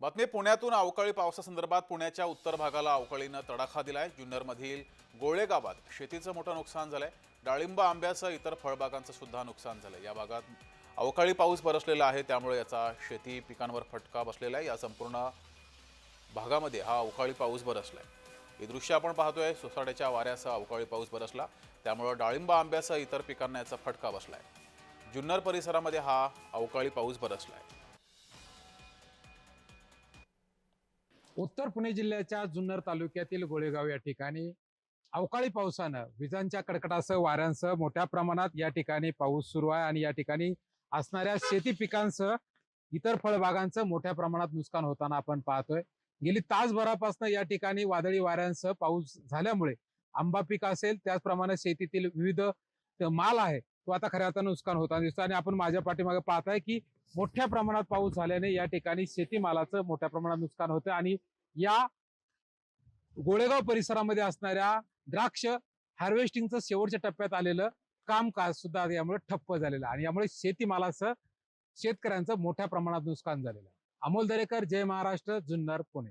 बातमी पुण्यातून अवकाळी पावसासंदर्भात पुण्याच्या उत्तर भागाला अवकाळीनं तडाखा दिलाय. जुन्नरमधील गोळेगावात शेतीचं मोठं नुकसान झालंय. डाळिंब आंब्याचं इतर फळबागांचं सुद्धा नुकसान झालंय. या भागात अवकाळी पाऊस बरसलेला आहे त्यामुळे याचा शेती पिकांवर फटका बसलेला आहे. या संपूर्ण भागामध्ये हा अवकाळी पाऊस बरसलाय. हे दृश्य आपण पाहतोय सोसाट्याच्या वाऱ्यासह अवकाळी पाऊस बरसला. त्यामुळं डाळिंब आंब्यासह इतर पिकांना याचा फटका बसलाय. जुन्नर परिसरामध्ये हा अवकाळी पाऊस बरसलाय. उत्तर पुणे जिल्ह्याच्या जुन्नर तालुक्यातील गोळेगाव या ठिकाणी अवकाळी पावसानं विजांच्या कडकडासह वाऱ्यांसह मोठ्या प्रमाणात या ठिकाणी पाऊस सुरू आहे आणि या ठिकाणी असणाऱ्या शेती पिकांसह इतर फळबागांचं मोठ्या प्रमाणात नुकसान होताना आपण पाहतोय. गेली तासभरापासून या ठिकाणी वादळी वाऱ्यांसह पाऊस झाल्यामुळे आंबा पीक असेल त्याचप्रमाणे शेतीतील विविध माल आहे तो आता खऱ्या अर्थानं नुकसान होताना दिसतो आणि आपण माझ्या पाठीमागे पाहताय की मोठ्या प्रमाणात पाऊस झाल्याने या ठिकाणी शेतीमालाचं मोठ्या प्रमाणात नुकसान होतं आणि या गोळेगाव परिसरामध्ये असणाऱ्या द्राक्ष हार्वेस्टिंगचं शेवटच्या टप्प्यात आलेलं कामकाज सुद्धा यामुळे ठप्प झालेलं आणि यामुळे शेतीमालाचं शेतकऱ्यांचं मोठ्या प्रमाणात नुकसान झालेलं आहे. अमोल दरेकर जय महाराष्ट्र जुन्नर पुणे.